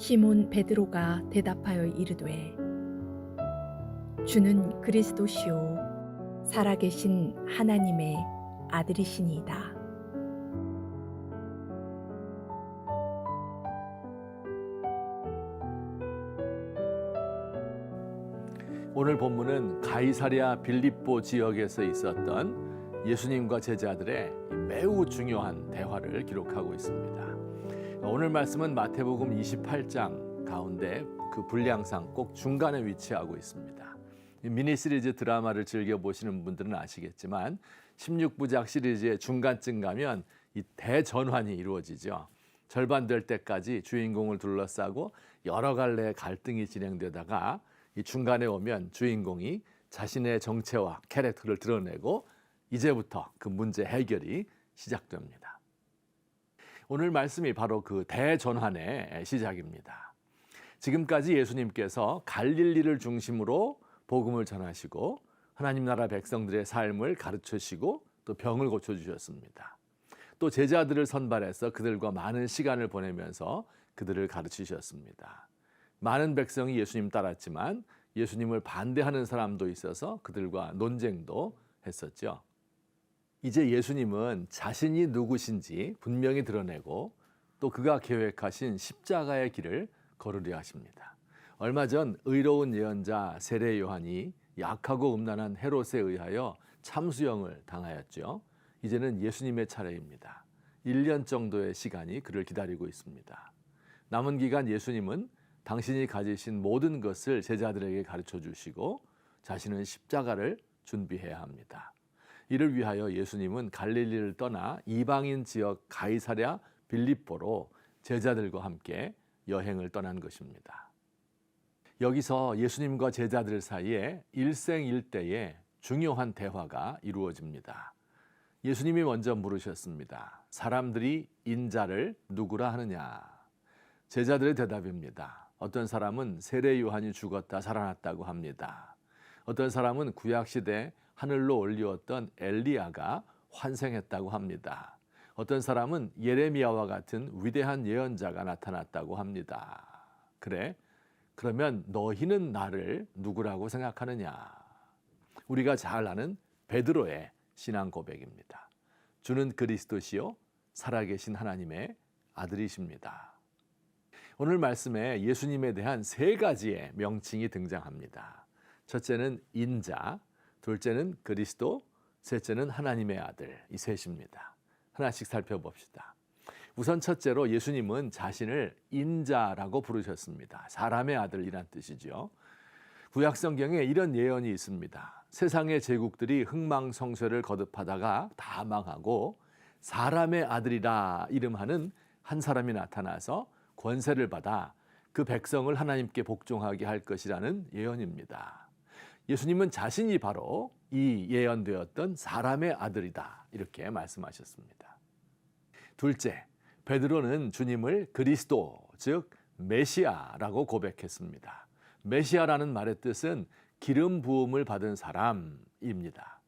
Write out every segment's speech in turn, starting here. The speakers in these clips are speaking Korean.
시몬 베드로가 대답하여 이르되 주는 그리스도시요 살아계신 하나님의 아들이시니이다. 오늘 본문은 가이사랴 빌립보 지역에서 있었던 예수님과 제자들의 매우 중요한 대화를 기록하고 있습니다. 오늘 말씀은 마태복음 28장 가운데 그 분량상 꼭 중간에 위치하고 있습니다. 이 미니 시리즈 드라마를 즐겨 보시는 분들은 아시겠지만 16부작 시리즈의 중간쯤 가면 이 대전환이 이루어지죠. 절반 될 때까지 주인공을 둘러싸고 여러 갈래의 갈등이 진행되다가 이 중간에 오면 주인공이 자신의 정체와 캐릭터를 드러내고 이제부터 그 문제 해결이 시작됩니다. 오늘 말씀이 바로 그 대전환의 시작입니다. 지금까지 예수님께서 갈릴리를 중심으로 복음을 전하시고 하나님 나라 백성들의 삶을 가르치시고 또 병을 고쳐 주셨습니다. 또 제자들을 선발해서 그들과 많은 시간을 보내면서 그들을 가르치셨습니다. 많은 백성이 예수님 따랐지만 예수님을 반대하는 사람도 있어서 그들과 논쟁도 했었죠. 이제 예수님은 자신이 누구신지 분명히 드러내고 또 그가 계획하신 십자가의 길을 걸으려 하십니다. 얼마 전 의로운 예언자 세례 요한이 약하고 음란한 헤롯에 의하여 참수형을 당하였죠. 이제는 예수님의 차례입니다. 1년 정도의 시간이 그를 기다리고 있습니다. 남은 기간 예수님은 당신이 가지신 모든 것을 제자들에게 가르쳐 주시고 자신은 십자가를 준비해야 합니다. 이를 위하여 예수님은 갈릴리를 떠나 이방인 지역 가이사랴 빌립보로 제자들과 함께 여행을 떠난 것입니다. 여기서 예수님과 제자들 사이에 일생일대의 중요한 대화가 이루어집니다. 예수님이 먼저 물으셨습니다. 사람들이 인자를 누구라 하느냐? 제자들의 대답입니다. 어떤 사람은 세례 요한이 죽었다 살아났다고 합니다. 어떤 사람은 구약 시대 하늘로 올리웠던 엘리야가 환생했다고 합니다. 어떤 사람은 예레미야와 같은 위대한 예언자가 나타났다고 합니다. 그래? 그러면 너희는 나를 누구라고 생각하느냐? 우리가 잘 아는 베드로의 신앙 고백입니다. 주는 그리스도시요 살아계신 하나님의 아들이십니다. 오늘 말씀에 예수님에 대한 세 가지의 명칭이 등장합니다. 첫째는 인자, 둘째는 그리스도, 셋째는 하나님의 아들. 이 셋입니다. 하나씩 살펴봅시다. 우선 첫째로 예수님은 자신을 인자라고 부르셨습니다. 사람의 아들이란 뜻이죠. 구약 성경에 이런 예언이 있습니다. 세상의 제국들이 흥망성쇠를 거듭하다가 다 망하고 사람의 아들이라 이름하는 한 사람이 나타나서 권세를 받아 그 백성을 하나님께 복종하게 할 것이라는 예언입니다. 예수님은 자신이 바로 이 예언되었던 사람의 아들이다. 이렇게 말씀하셨습니다. 둘째, 베드로는 주님을 그리스도, 즉 메시아라고 고백했습니다. 메시아라는 말의 뜻은 기름 부음을 받은 사람입니다.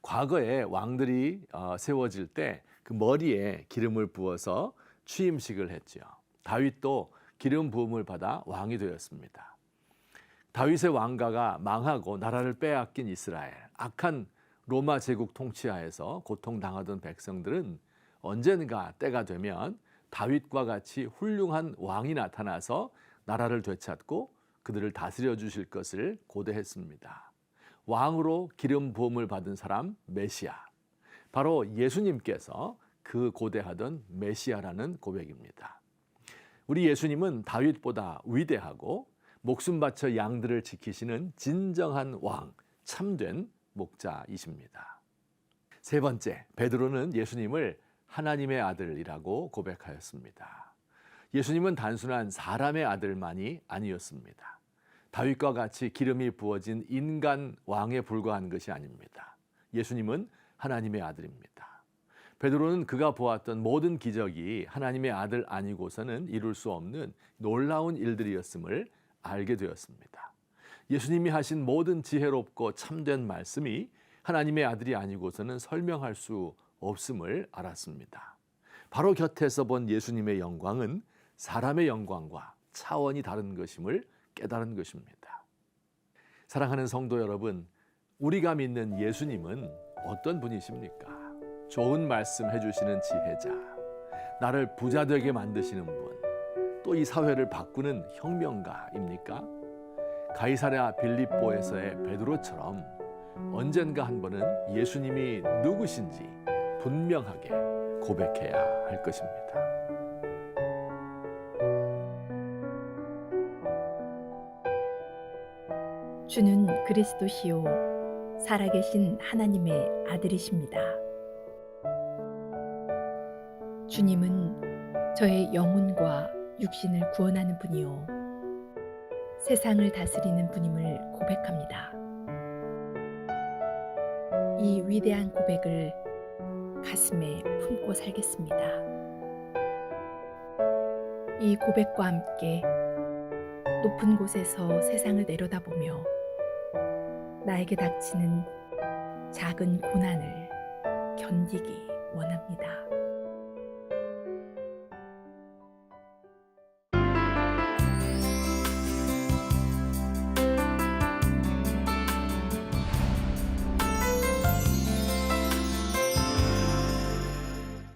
과거에 왕들이 어, 세워질 때 그 머리에 기름을 부어서 취임식을 했죠. 다윗도 기름 부음을 받아 왕이 되었습니다. 다윗의 왕가가 망하고 나라를 빼앗긴 이스라엘, 악한 로마 제국 통치하에서 고통당하던 백성들은 언젠가 때가 되면 다윗과 같이 훌륭한 왕이 나타나서 나라를 되찾고 그들을 다스려 주실 것을 고대했습니다. 왕으로 기름 부음을 받은 사람 메시아. 바로 예수님께서 그 고대하던 메시아라는 고백입니다. 우리 예수님은 다윗보다 위대하고 목숨 바쳐 양들을 지키시는 진정한 왕, 참된 목자이십니다. 세 번째, 베드로는 예수님을 하나님의 아들이라고 고백하였습니다. 예수님은 단순한 사람의 아들만이 아니었습니다. 다윗과 같이 기름이 부어진 인간 왕에 불과한 것이 아닙니다. 예수님은 하나님의 아들입니다. 베드로는 그가 보았던 모든 기적이 하나님의 아들 아니고서는 이룰 수 없는 놀라운 일들이었음을 알게 되었습니다. 예수님이 하신 모든 지혜롭고 참된 말씀이 하나님의 아들이 아니고서는 설명할 수 없음을 알았습니다. 바로 곁에서 본 예수님의 영광은 사람의 영광과 차원이 다른 것임을 깨달은 것입니다. 사랑하는 성도 여러분, 우리가 믿는 예수님은 어떤 분이십니까? 좋은 말씀 해주시는 지혜자, 나를 부자 되게 만드시는 분, 또 이 사회를 바꾸는 혁명가입니까? 가이사랴 빌립보에서의 베드로처럼 언젠가 한 번은 예수님이 누구신지 분명하게 고백해야 할 것입니다. 주는 그리스도시요 살아계신 하나님의 아들이십니다. 주님은 저의 영혼과 육신을 구원하는 분이요 세상을 다스리는 분임을 고백합니다. 이 위대한 고백을 가슴에 품고 살겠습니다. 이 고백과 함께 높은 곳에서 세상을 내려다보며 나에게 닥치는 작은 고난을 견디기 원합니다.